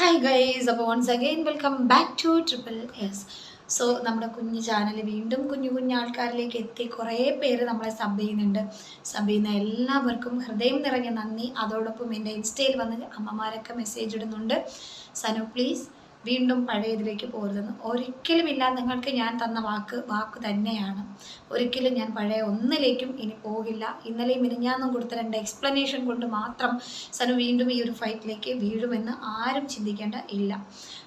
Hi guys അപ്പോൾ once again welcome back to triple S so നമ്മുടെ കുഞ്ഞ് channel വീണ്ടും കുഞ്ഞു കുഞ്ഞു ആൾക്കാരിലേക്ക് എത്തി കുറേ പേര് നമ്മളെ സബ് ചെയ്യുന്നുണ്ട്. സബ് ചെയ്യുന്ന എല്ലാവർക്കും ഹൃദയം നിറഞ്ഞ നന്ദി. അതോടൊപ്പം എന്റെ ഇൻസ്റ്റയിൽ വന്ന് അമ്മമാരൊക്കെ മെസ്സേജ് ഇടുന്നുണ്ട്. സനു പ്ലീസ് വീണ്ടും പഴയതിലേക്ക് പോരുതെന്ന് ഒരിക്കലും ഇല്ല നിങ്ങൾക്ക് ഞാൻ തന്ന വാക്ക് വാക്ക് തന്നെയാണ്. ഒരിക്കലും ഞാൻ പഴയ ഒന്നിലേക്കും ഇനി പോകില്ല. ഇന്നലെയും മിനിഞ്ഞാന്നും കൊടുത്ത രണ്ട് എക്സ്പ്ലനേഷൻ കൊണ്ട് മാത്രം സനു വീണ്ടും ഈ ഒരു ഫൈറ്റിലേക്ക് വീഴുമെന്ന് ആരും ചിന്തിക്കേണ്ട ഇല്ല.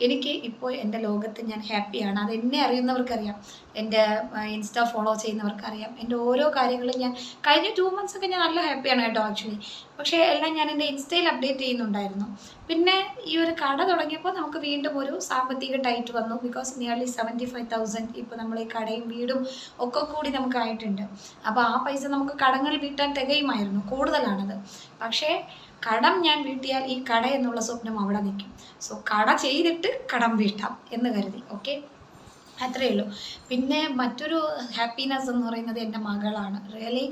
എനിക്ക് ഇപ്പോൾ എന്റെ ലോകത്ത് ഞാൻ ഹാപ്പിയാണ് അത് എന്നെ അറിയുന്നവർക്കറിയാം. എന്റെ ഇൻസ്റ്റ ഫോളോ ചെയ്യുന്നവർക്കറിയാം. എന്റെ ഓരോ കാര്യങ്ങളും ഞാൻ കഴിഞ്ഞ ടു മന്ത്സ് ഒക്കെ ഞാൻ നല്ല ഹാപ്പിയാണ് കേട്ടോ ആക്ച്വലി പക്ഷേ എല്ലാം ഞാൻ എന്റെ ഇൻസ്റ്റയിൽ അപ്ഡേറ്റ് ചെയ്യുന്നുണ്ടായിരുന്നു. പിന്നെ ഈ ഒരു കട തുടങ്ങിയപ്പോൾ നമുക്ക് വീണ്ടും ഒരു സാമ്പത്തിക ടൈറ്റ് വന്നു. Because nearly seventy five thousand ഇപ്പോൾ നമ്മൾ ഈ കടയും വീടും ഒക്കെ കൂടി നമുക്ക് ആയിട്ടുണ്ട്. അപ്പോൾ ആ പൈസ നമുക്ക് കടങ്ങൾ വീട്ടാൻ തികയുമായിരുന്നു. കൂടുതലാണത്. പക്ഷേ കടം ഞാൻ വീട്ടിയാൽ ഈ കട എന്നുള്ള സ്വപ്നം അവിടെ നിൽക്കും. സോ കട ചെയ്തിട്ട് കടം വീട്ടാം എന്ന് കരുതി. ഓക്കെ അത്രയേ ഉള്ളൂ. പിന്നെ മറ്റൊരു ഹാപ്പിനെസ് എന്ന് പറയുന്നത് എന്റെ മകളാണ്. റിയലി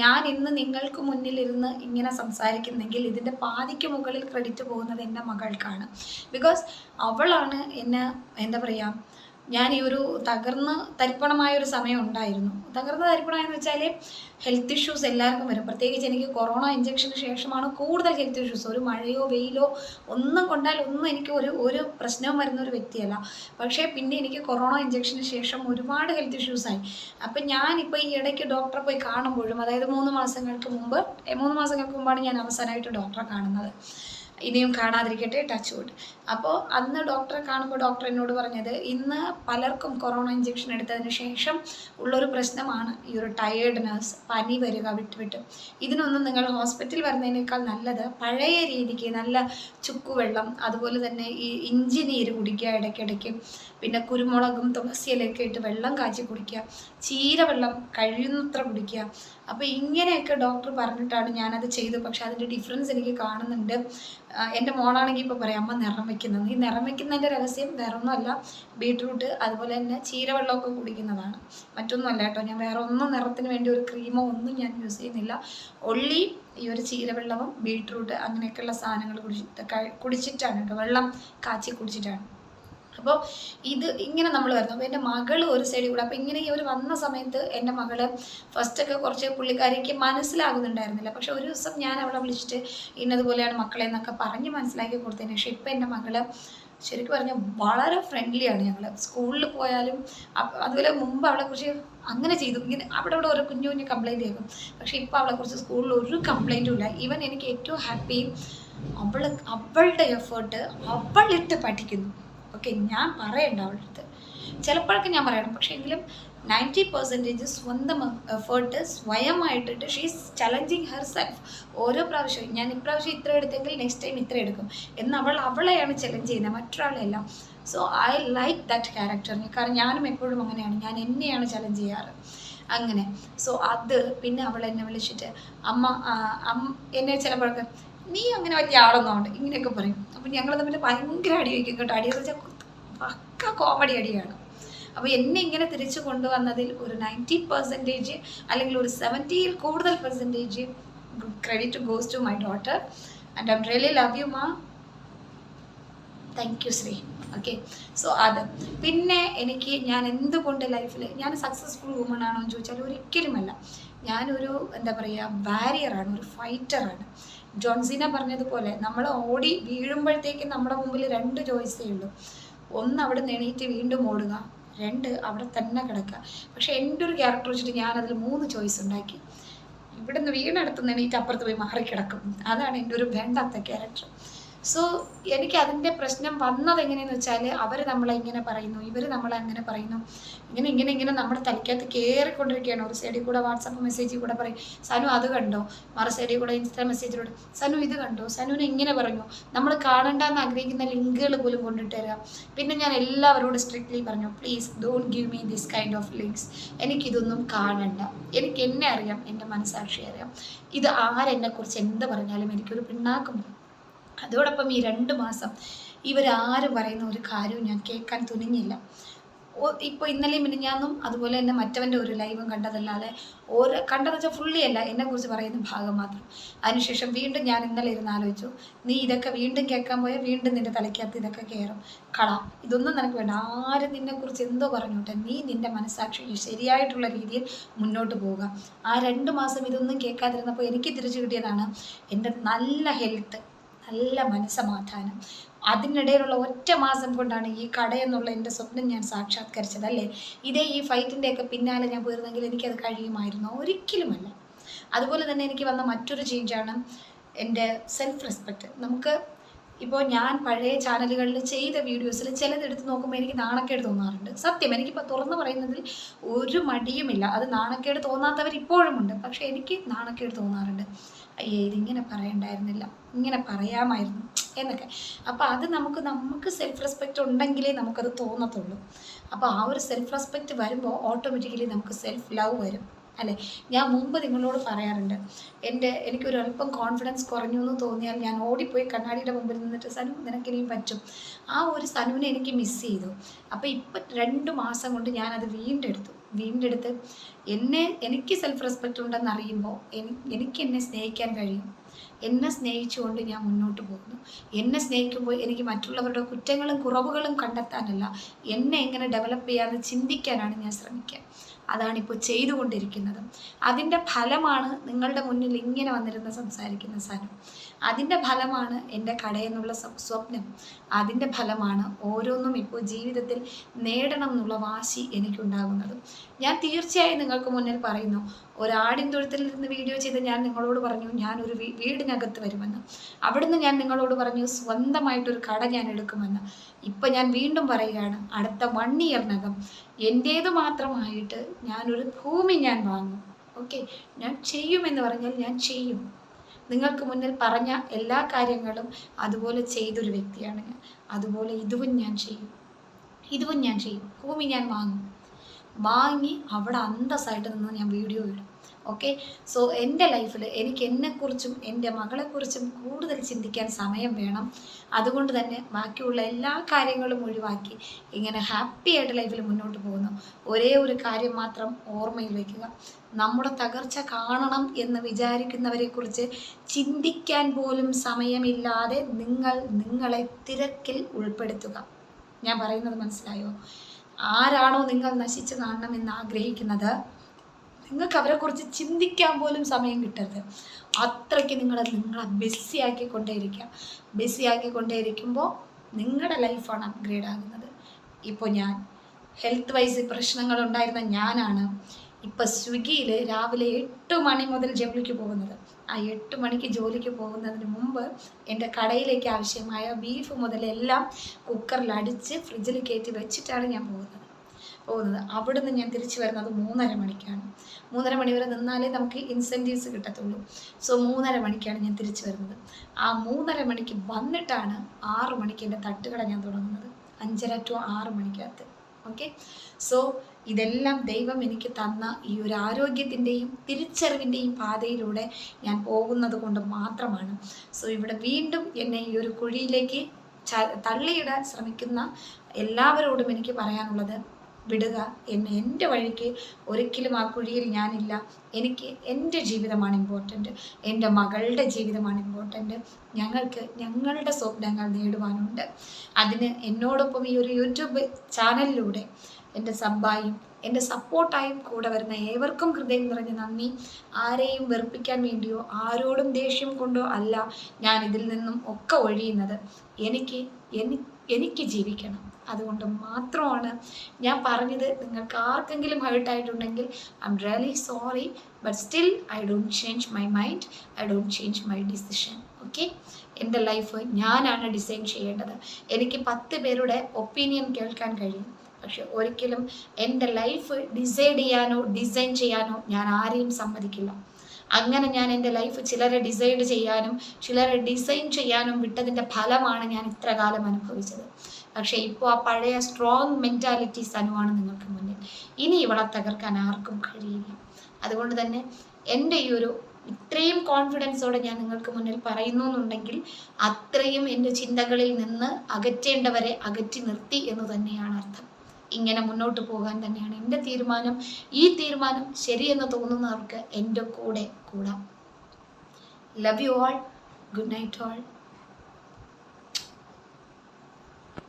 ഞാൻ ഇന്ന് നിങ്ങൾക്ക് മുന്നിലിരുന്ന് ഇങ്ങനെ സംസാരിക്കുന്നെങ്കിൽ ഇതിന്റെ പാതിക്ക് മുകളിൽ ക്രെഡിറ്റ് പോകുന്നത് എന്റെ മകൾക്കാണ്. ബിക്കോസ് അവളാണ് എന്നെ എന്താ പറയുക ഞാൻ ഈ ഒരു തകർന്ന് തരിപ്പണമായ ഒരു സമയം ഉണ്ടായിരുന്നു. തകർന്ന് തരിപ്പണമെന്ന് വെച്ചാൽ ഹെൽത്ത് ഇഷ്യൂസ് എല്ലാവർക്കും വരും. പ്രത്യേകിച്ച് എനിക്ക് കൊറോണ ഇഞ്ചക്ഷന് ശേഷമാണ് കൂടുതൽ ഹെൽത്ത് ഇഷ്യൂസ് ഒരു മഴയോ വെയിലോ ഒന്നും കൊണ്ടാൽ ഒന്നും എനിക്ക് ഒരു ഒരു പ്രശ്നവും വരുന്ന ഒരു വ്യക്തിയല്ല. പക്ഷേ പിന്നെ എനിക്ക് കൊറോണ ഇഞ്ചക്ഷന് ശേഷം ഒരുപാട് ഹെൽത്ത് ഇഷ്യൂസായി അപ്പം ഞാനിപ്പോൾ ഈ ഇടയ്ക്ക് ഡോക്ടറെ പോയി കാണുമ്പോഴും അതായത് മൂന്ന് മാസങ്ങൾക്ക് മുമ്പ് മൂന്ന് മാസങ്ങൾക്ക് മുമ്പാണ് ഞാൻ അവസാനമായിട്ട് ഡോക്ടറെ കാണുന്നത്. ഇനിയും കാണാതിരിക്കട്ടെ ടച്ച് വുഡ് അപ്പോൾ അന്ന് ഡോക്ടറെ കാണുമ്പോൾ ഡോക്ടർ എന്നോട് പറഞ്ഞത് ഇന്ന് പലർക്കും കൊറോണ ഇഞ്ചെക്ഷൻ എടുത്തതിന് ശേഷം ഉള്ളൊരു പ്രശ്നമാണ് ഈ ഒരു ടയേർഡ്നെസ് പനി വരിക വിട്ടുവിട്ട്. വിട്ട് ഇതിനൊന്നും നിങ്ങൾ ഹോസ്പിറ്റലിൽ വരുന്നതിനേക്കാൾ നല്ലത് പഴയ രീതിക്ക് നല്ല ചുക്കുവെള്ളം അതുപോലെ തന്നെ ഈ ഇഞ്ചി നീര് കുടിക്കുക ഇടയ്ക്കിടയ്ക്ക്. പിന്നെ കുരുമുളകും തുളസിയിലൊക്കെ ഇട്ട് വെള്ളം കാച്ചി കുടിക്കുക. ചീര ചീരവെള്ളം കഴിയുന്നത്ര കുടിക്കുക. അപ്പോൾ ഇങ്ങനെയൊക്കെ ഡോക്ടർ പറഞ്ഞിട്ടാണ് ഞാനത് ചെയ്തു പക്ഷെ അതിന്റെ ഡിഫറൻസ് എനിക്ക് കാണുന്നുണ്ട്. എന്റെ മോളാണെങ്കിൽ ഇപ്പോൾ പറയാം അമ്മ നിറം വെക്കുന്നത്. ഈ നിറം വെക്കുന്നതിന്റെ രഹസ്യം വേറെ ഒന്നുമല്ല ബീട്രൂട്ട് അതുപോലെ തന്നെ ചീരവെള്ളമൊക്കെ കുടിക്കുന്നതാണ്. മറ്റൊന്നുമല്ല കേട്ടോ ഞാൻ വേറെ ഒന്നും നിറത്തിന് വേണ്ടി ഒരു ക്രീമോ ഒന്നും ഞാൻ യൂസ് ചെയ്യുന്നില്ല. ഒള്ളി ഈ ഒരു ചീരവെള്ളവും ബീട്രൂട്ട് അങ്ങനെയൊക്കെയുള്ള സാധനങ്ങൾ കുടിച്ചിട്ടാണ് കേട്ടോ വെള്ളം കാച്ചി കുടിച്ചിട്ടാണ്. അപ്പോൾ ഇത് ഇങ്ങനെ നമ്മൾ വരുന്നു. അപ്പോൾ എന്റെ മകൾ ഒരു സൈഡിൽ കൂടെ. അപ്പോൾ ഇങ്ങനെ ഒരു വന്ന സമയത്ത് എന്റെ മകൾ ഫസ്റ്റൊക്കെ കുറച്ച് പുള്ളിക്കാരിക്ക് മനസ്സിലാകുന്നുണ്ടായിരുന്നില്ല. പക്ഷെ ഒരു ദിവസം ഞാൻ അവളെ വിളിച്ചിട്ട് ഇന്നതുപോലെയാണ് മക്കളെ എന്നൊക്കെ പറഞ്ഞ് മനസ്സിലാക്കി കൊടുത്തതിന് പക്ഷേ ഇപ്പം എന്റെ മകൾ ശരിക്കും പറഞ്ഞാൽ വളരെ ഫ്രണ്ട്ലിയാണ് ഞങ്ങൾ സ്കൂളിൽ പോയാലും അതുപോലെ മുമ്പ് അവളെക്കുറിച്ച് അങ്ങനെ ചെയ്തു. ഇങ്ങനെ അവിടെ അവിടെ ഓരോ കുഞ്ഞു കുഞ്ഞു കംപ്ലൈന്റ് ചെയ്യും പക്ഷെ ഇപ്പോൾ അവളെക്കുറിച്ച് സ്കൂളിൽ ഒരു കംപ്ലൈന്റും ഇല്ല. ഈവൻ എനിക്ക് ഏറ്റവും ഹാപ്പി അവൾ അവളുടെ എഫേർട്ട് അവളിട്ട് പഠിക്കുന്നു. ഓക്കെ ഞാൻ പറയണ്ട അവളുടെ അടുത്ത്. ചിലപ്പോഴൊക്കെ ഞാൻ പറയണം പക്ഷേ എങ്കിലും നയന്റി പെർസെന്റേജ് സ്വന്തം എഫേർട്ട് സ്വയമായിട്ടിട്ട് ഷീസ് ചലഞ്ചിങ് ഹെർ സെൽഫ് ഓരോ പ്രാവശ്യവും ഞാൻ ഇപ്രാവശ്യം ഇത്ര എടുത്തെങ്കിൽ നെക്സ്റ്റ് ടൈം ഇത്ര എടുക്കും എന്ന് അവൾ അവളെയാണ് ചലഞ്ച് ചെയ്യുന്നത് മറ്റൊരാളെയല്ല. സോ ഐ ലൈക്ക് ദാറ്റ് ക്യാരക്ടറിന് കാരണം ഞാനും എപ്പോഴും അങ്ങനെയാണ് ഞാൻ എന്നെയാണ് ചലഞ്ച് ചെയ്യാറ്. അങ്ങനെ. സോ അത് പിന്നെ അവൾ എന്നെ വിളിച്ചിട്ട് അമ്മ എന്നെ ചിലപ്പോഴൊക്കെ നീ അങ്ങനെ വലിയ ആളൊന്നും ഉണ്ട് ഇങ്ങനെയൊക്കെ പറയും. അപ്പം ഞങ്ങൾ തമ്മിൽ ഭയങ്കര അടി വയ്ക്കും കേട്ടോ. അടി എന്ന് വെച്ചാൽ പക്ക കോമഡി അടിയാണ്. അപ്പോൾ എന്നെ ഇങ്ങനെ തിരിച്ചു കൊണ്ടുവന്നതിൽ ഒരു നയന്റി പെർസെന്റേജ് അല്ലെങ്കിൽ ഒരു സെവന്റിയിൽ കൂടുതൽ percentage credit goes to my daughter and I really love you ma thank you Sree okay so അത്. പിന്നെ എനിക്ക് ഞാൻ എന്തുകൊണ്ട് ലൈഫിൽ ഞാൻ സക്സസ്ഫുൾ വുമൺ ആണോ എന്ന് ചോദിച്ചാൽ ഒരിക്കലുമല്ല. ഞാനൊരു എന്താ പറയുക ബാരിയറാണ് ഒരു ഫൈറ്ററാണ് ജോൺസിന പറഞ്ഞതുപോലെ നമ്മൾ ഓടി വീഴുമ്പോഴത്തേക്കും നമ്മുടെ മുമ്പിൽ രണ്ട് ചോയ്സേ ഉള്ളൂ. ഒന്ന് അവിടെ എണീറ്റ് വീണ്ടും ഓടുക രണ്ട് അവിടെ തന്നെ കിടക്കുക. പക്ഷെ എന്റെ ഒരു ക്യാരക്ടർ വെച്ചിട്ട് ഞാനതിൽ മൂന്ന് ചോയ്സ് ഉണ്ടാക്കി. ഇവിടുന്ന് വീണെടുത്ത് എണീറ്റ് അപ്പുറത്ത് പോയി മാറിക്കിടക്കും. അതാണ് എന്റെ ഒരു വേണ്ടാത്ത ക്യാരക്ടർ സോ എനിക്ക് അതിന്റെ പ്രശ്നം വന്നത് എങ്ങനെയെന്ന് വെച്ചാൽ അവർ നമ്മളെ ഇങ്ങനെ പറയുന്നു ഇവർ നമ്മളെ അങ്ങനെ പറയുന്നു. ഇങ്ങനെ ഇങ്ങനെ ഇങ്ങനെ നമ്മുടെ തലയ്ക്കകത്ത് കയറിക്കൊണ്ടിരിക്കുകയാണ് ഒരു സൈഡിൽ കൂടെ വാട്സപ്പ് മെസ്സേജിൽ കൂടെ പറയും സനു അത് കണ്ടോ? മറു സൈഡിൽ കൂടെ ഇൻസ്റ്റാ മെസ്സേജിലൂടെ സനു ഇത് കണ്ടോ? സനുവിനെ ഇങ്ങനെ പറഞ്ഞു. നമ്മൾ കാണണ്ടെന്ന് ആഗ്രഹിക്കുന്ന ലിങ്കുകൾ പോലും കൊണ്ടിട്ട് തരിക പിന്നെ ഞാൻ എല്ലാവരോടും സ്ട്രിക്ട്ലി പറഞ്ഞു please don't give me this kind of links എനിക്കിതൊന്നും കാണണ്ട. എനിക്ക് എന്നെ അറിയാം എന്റെ മനസ്സാക്ഷി അറിയാം. ഇത് ആരെന്നെക്കുറിച്ച് എന്ത് പറഞ്ഞാലും എനിക്കൊരു പിണ്ണാക്കുമില്ല അതോടൊപ്പം ഈ രണ്ട് മാസം ഇവരാരും പറയുന്ന ഒരു കാര്യവും ഞാൻ കേൾക്കാൻ തുനിഞ്ഞില്ല. ഇപ്പോൾ ഇന്നലെ മിനിഞ്ഞാന്നും അതുപോലെ തന്നെ മറ്റവന്റെ ഒരു ലൈവും കണ്ടതല്ലാതെ ഓരോ കണ്ടതെന്ന് വെച്ചാൽ ഫുള്ളി അല്ല എന്നെക്കുറിച്ച് പറയുന്ന ഭാഗം മാത്രം. അതിനുശേഷം വീണ്ടും ഞാൻ ഇന്നലെ ഇരുന്ന് ആലോചിച്ചു നീ ഇതൊക്കെ വീണ്ടും കേൾക്കാൻ പോയാൽ വീണ്ടും നിന്റെ തലയ്ക്കകത്ത് ഇതൊക്കെ കയറും കള. ഇതൊന്നും നിനക്ക് വേണ്ട. ആരും നിന്നെക്കുറിച്ച് എന്തോ പറഞ്ഞോട്ടെ. നീ നിന്റെ മനസ്സാക്ഷി ശരിയായിട്ടുള്ള രീതിയിൽ മുന്നോട്ട് പോവുക. ആ രണ്ട് മാസം ഇതൊന്നും കേൾക്കാതിരുന്നപ്പോൾ എനിക്ക് തിരിച്ചു കിട്ടിയതാണ് എന്റെ നല്ല ഹെൽത്ത് നല്ല മനസ്സമാധാനം. അതിനിടയിലുള്ള ഒറ്റ മാസം കൊണ്ടാണ് ഈ കടയെന്നുള്ള എന്റെ സ്വപ്നം ഞാൻ സാക്ഷാത്കരിച്ചത് അല്ലേ? ഇതേ ഈ ഫൈറ്റിന്റെയൊക്കെ പിന്നാലെ ഞാൻ പോയിരുന്നെങ്കിൽ എനിക്കത് കഴിയുമായിരുന്നു? ഒരിക്കലുമല്ല. അതുപോലെ തന്നെ എനിക്ക് വന്ന മറ്റൊരു ചേഞ്ചാണ് എന്റെ സെൽഫ് റെസ്പെക്റ്റ് നമുക്ക് ഇപ്പോൾ ഞാൻ പഴയ ചാനലുകളിൽ ചെയ്ത വീഡിയോസിൽ ചിലതെടുത്ത് നോക്കുമ്പോൾ എനിക്ക് നാണക്കേട് തോന്നാറുണ്ട്. സത്യം എനിക്കിപ്പോൾ തുറന്നു പറയുന്നതിൽ ഒരു മടിയുമില്ല. അത് നാണക്കേട് തോന്നാത്തവർ ഇപ്പോഴുമുണ്ട് പക്ഷേ എനിക്ക് നാണക്കേട് തോന്നാറുണ്ട്. അയ്യേ ഇതിങ്ങനെ പറയണ്ടായിരുന്നില്ല. ഇങ്ങനെ പറയാമായിരുന്നു എന്നൊക്കെ. അപ്പോൾ അത് നമുക്ക് നമുക്ക് സെൽഫ് റെസ്പെക്റ്റ് ഉണ്ടെങ്കിലേ നമുക്കത് തോന്നത്തുള്ളൂ. അപ്പോൾ ആ ഒരു സെൽഫ് റെസ്പെക്റ്റ് വരുമ്പോൾ ഓട്ടോമാറ്റിക്കലി നമുക്ക് സെൽഫ് ലവ് വരും. അല്ലേ? ഞാൻ മുമ്പ് നിങ്ങളോട് പറയാറുണ്ട് എന്റെ എനിക്കൊരു അല്പം കോൺഫിഡൻസ് കുറഞ്ഞു എന്ന് തോന്നിയാൽ ഞാൻ ഓടിപ്പോയി കണ്ണാടിയുടെ മുമ്പിൽ നിന്നിട്ട് സനു നിനക്കിനിയും പറ്റും. ആ ഒരു സനുവിനെ എനിക്ക് മിസ് ചെയ്തു. അപ്പോൾ ഇപ്പം രണ്ട് മാസം കൊണ്ട് ഞാനത് വീണ്ടെടുത്തു. വീണ്ടെടുത്ത് എന്നെ എനിക്ക് സെൽഫ് റെസ്പെക്റ്റ് ഉണ്ടെന്ന് അറിയുമ്പോൾ എനിക്ക് എന്നെ സ്നേഹിക്കാൻ കഴിയും. എന്നെ സ്നേഹിച്ചുകൊണ്ട് ഞാൻ മുന്നോട്ട് പോകുന്നു. എന്നെ സ്നേഹിക്കുമ്പോൾ എനിക്ക് മറ്റുള്ളവരുടെ കുറ്റങ്ങളും കുറവുകളും കണ്ടെത്താനല്ല എന്നെ എങ്ങനെ ഡെവലപ്പ് ചെയ്യാമെന്ന് ചിന്തിക്കാനാണ് ഞാൻ ശ്രമിക്കുക. അതാണിപ്പോൾ ചെയ്തുകൊണ്ടിരിക്കുന്നത്. അതിന്റെ ഫലമാണ് നിങ്ങളുടെ മുന്നിൽ ഇങ്ങനെ വന്നിരുന്ന് സംസാരിക്കുന്ന സാധനം അതിന്റെ ഫലമാണ് എന്റെ കടയെന്നുള്ള സ്വപ്നം. അതിന്റെ ഫലമാണ് ഓരോന്നും ഇപ്പോൾ ജീവിതത്തിൽ നേടണം എന്നുള്ള വാശി എനിക്കുണ്ടാകുന്നത്. ഞാൻ തീർച്ചയായും നിങ്ങൾക്ക് മുന്നിൽ പറയുന്നു ഒരാടിൻ തൊഴുത്തിൽ നിന്ന് വീഡിയോ ചെയ്ത് ഞാൻ നിങ്ങളോട് പറഞ്ഞു ഞാൻ ഞാനൊരു വീടിനകത്ത് വരുമെന്ന്. അവിടുന്ന് ഞാൻ നിങ്ങളോട് പറഞ്ഞു സ്വന്തമായിട്ടൊരു കട ഞാൻ എടുക്കുമെന്ന്. ഇപ്പം ഞാൻ വീണ്ടും പറയുകയാണ് അടുത്ത വൺ ഇയറിനകം എന്റേത് മാത്രമായിട്ട് ഞാനൊരു ഭൂമി ഞാൻ വാങ്ങും. ഓക്കെ? ഞാൻ ചെയ്യുമെന്ന് പറഞ്ഞാൽ ഞാൻ ചെയ്യും. നിങ്ങൾക്ക് മുന്നിൽ പറഞ്ഞ എല്ലാ കാര്യങ്ങളും അതുപോലെ ചെയ്തൊരു വ്യക്തിയാണ് ഞാൻ. അതുപോലെ ഇതുവും ഞാൻ ചെയ്യും. ഇതുവും ഞാൻ ചെയ്യും. ഭൂമി ഞാൻ വാങ്ങും. വാങ്ങി അവിടെ അന്തസ്സായിട്ട് നിന്ന് ഞാൻ വീഡിയോ ഇടും. ഓക്കെ സോ എന്റെ ലൈഫിൽ എനിക്ക് എന്നെക്കുറിച്ചും എന്റെ മകളെക്കുറിച്ചും കൂടുതൽ ചിന്തിക്കാൻ സമയം വേണം. അതുകൊണ്ട് തന്നെ ബാക്കിയുള്ള എല്ലാ കാര്യങ്ങളും ഒഴിവാക്കി ഇങ്ങനെ ഹാപ്പി ആയിട്ട് ലൈഫിൽ മുന്നോട്ട് പോകുന്നു. ഒരേ ഒരു കാര്യം മാത്രം ഓർമ്മയിൽ വയ്ക്കുക നമ്മുടെ തകർച്ച കാണണം എന്ന് വിചാരിക്കുന്നവരെക്കുറിച്ച് ചിന്തിക്കാൻ പോലും സമയമില്ലാതെ നിങ്ങൾ നിങ്ങളെ തിരക്കിൽ ഉൾപ്പെടുത്തുക. ഞാൻ പറയുന്നത് മനസ്സിലായോ? ആരാണോ നിങ്ങൾ നശിച്ചു കാണണമെന്ന് ആഗ്രഹിക്കുന്നത് നിങ്ങൾക്ക് അവരെക്കുറിച്ച് ചിന്തിക്കാൻ പോലും സമയം കിട്ടരുത്. അത്രയ്ക്ക് നിങ്ങൾ നിങ്ങളെ ബിസി ആക്കിക്കൊണ്ടേയിരിക്കുക. ബിസി ആക്കിക്കൊണ്ടേയിരിക്കുമ്പോൾ നിങ്ങളുടെ ലൈഫാണ് അപ്ഗ്രേഡ് ആകുന്നത്. ഇപ്പോൾ ഞാൻ ഹെൽത്ത് വൈസ് പ്രശ്നങ്ങൾ ഉണ്ടായിരുന്ന ഞാനാണ്. ഇപ്പം സ്വിഗ്ഗിയിൽ രാവിലെ എട്ട് മണി മുതൽ ജോലിക്ക് പോകുന്നത്. ആ എട്ട് മണിക്ക് ജോലിക്ക് പോകുന്നതിന് മുമ്പ് എന്റെ കടയിലേക്ക് ആവശ്യമായ ബീഫ് മുതലെല്ലാം കുക്കറിൽ അടിച്ച് ഫ്രിഡ്ജിൽ കയറ്റി വെച്ചിട്ടാണ് ഞാൻ പോകുന്നത്. പോകുന്നത്. അവിടുന്ന് ഞാൻ തിരിച്ചു വരുന്നത് മൂന്നര മണിക്കാണ്. മൂന്നര മണി വരെ നിന്നാലേ നമുക്ക് ഇൻസെന്റീവ്സ് കിട്ടത്തുള്ളൂ. സോ മൂന്നര മണിക്കാണ് ഞാൻ തിരിച്ചു വരുന്നത്. ആ മൂന്നര മണിക്ക് വന്നിട്ടാണ് ആറ് മണിക്ക് എന്റെ തട്ടുകട ഞാൻ തുടങ്ങുന്നത്. അഞ്ചര ടു ആറ് മണിക്കകത്ത്. ഓക്കെ സോ ഇതെല്ലാം ദൈവം എനിക്ക് തന്ന ഈ ഒരു ആരോഗ്യത്തിന്റെയും തിരിച്ചറിവിന്റെയും പാതയിലൂടെ ഞാൻ പോകുന്നത് കൊണ്ട് മാത്രമാണ്. സോ ഇവിടെ വീണ്ടും എന്നെ ഈ ഒരു കുഴിയിലേക്ക് തള്ളിയിടാൻ ശ്രമിക്കുന്ന എല്ലാവരോടും എനിക്ക് പറയാനുള്ളത് വിടുക. എന്നെ എന്റെ വഴിക്ക് ഒരിക്കലും ആ കുഴിയിൽ ഞാനില്ല. എനിക്ക് എന്റെ ജീവിതമാണ് ഇമ്പോർട്ടന്റ് എന്റെ മകളുടെ ജീവിതമാണ് ഇമ്പോർട്ടന്റ് ഞങ്ങൾക്ക് ഞങ്ങളുടെ സ്വപ്നങ്ങൾ നേടുവാനുണ്ട്. അതിന് എന്നോടൊപ്പം ഈ ഒരു യൂട്യൂബ് ചാനലിലൂടെ എന്റെ സബ്ബായും എന്റെ സപ്പോർട്ടായും കൂടെ വരുന്ന ഏവർക്കും ഹൃദയം നിറഞ്ഞ നന്ദി. ആരെയും വെറുപ്പിക്കാൻ വേണ്ടിയോ ആരോടും ദേഷ്യം കൊണ്ടോ അല്ല ഞാൻ ഇതിൽ നിന്നും ഒക്കെ ഒഴിയുന്നത്. എനിക്ക് എനിക്ക് ജീവിക്കണം. അതുകൊണ്ട് മാത്രമാണ് ഞാൻ പറഞ്ഞത്. നിങ്ങൾക്ക് ആർക്കെങ്കിലും ഹേർട്ടായിട്ടുണ്ടെങ്കിൽ I'm really sorry but still I don't change my mind I don't change my decision okay എന്റെ ലൈഫ് ഞാനാണ് ഡിസൈൻ ചെയ്യേണ്ടത്. എനിക്ക് പത്ത് പേരുടെ ഒപ്പീനിയൻ കേൾക്കാൻ കഴിയും. പക്ഷെ ഒരിക്കലും എന്റെ ലൈഫ് ഡിസൈഡ് ചെയ്യാനോ ഡിസൈൻ ചെയ്യാനോ ഞാൻ ആരെയും സമ്മതിക്കില്ല. അങ്ങനെ ഞാൻ എന്റെ ലൈഫ് ചിലരെ ഡിസൈഡ് ചെയ്യാനും ചിലരെ ഡിസൈൻ ചെയ്യാനും വിട്ടതിന്റെ ഫലമാണ് ഞാൻ ഇത്ര കാലം അനുഭവിച്ചത്. പക്ഷേ ഇപ്പോൾ ആ പഴയ സ്ട്രോങ് മെന്റാലിറ്റി സനുവാണ് നിങ്ങൾക്ക് മുന്നിൽ. ഇനി ഇവളെ തകർക്കാൻ ആർക്കും കഴിയില്ല. അതുകൊണ്ട് തന്നെ എന്റെ ഈ ഒരു ഇത്രയും കോൺഫിഡൻസോടെ ഞാൻ നിങ്ങൾക്ക് മുന്നിൽ പറയുന്നു എന്നുണ്ടെങ്കിൽ അത്രയും എന്റെ ചിന്തകളിൽ നിന്ന് അകറ്റേണ്ടവരെ അകറ്റി നിർത്തി എന്ന് തന്നെയാണ് അർത്ഥം. ഇങ്ങനെ മുന്നോട്ട് പോകാൻ തന്നെയാണ്. എന്റെ തീരുമാനം ഈ തീരുമാനം ശരിയെന്ന് തോന്നുന്നവർക്ക് എന്റെ കൂടെ കൂടാം. Love you all good night all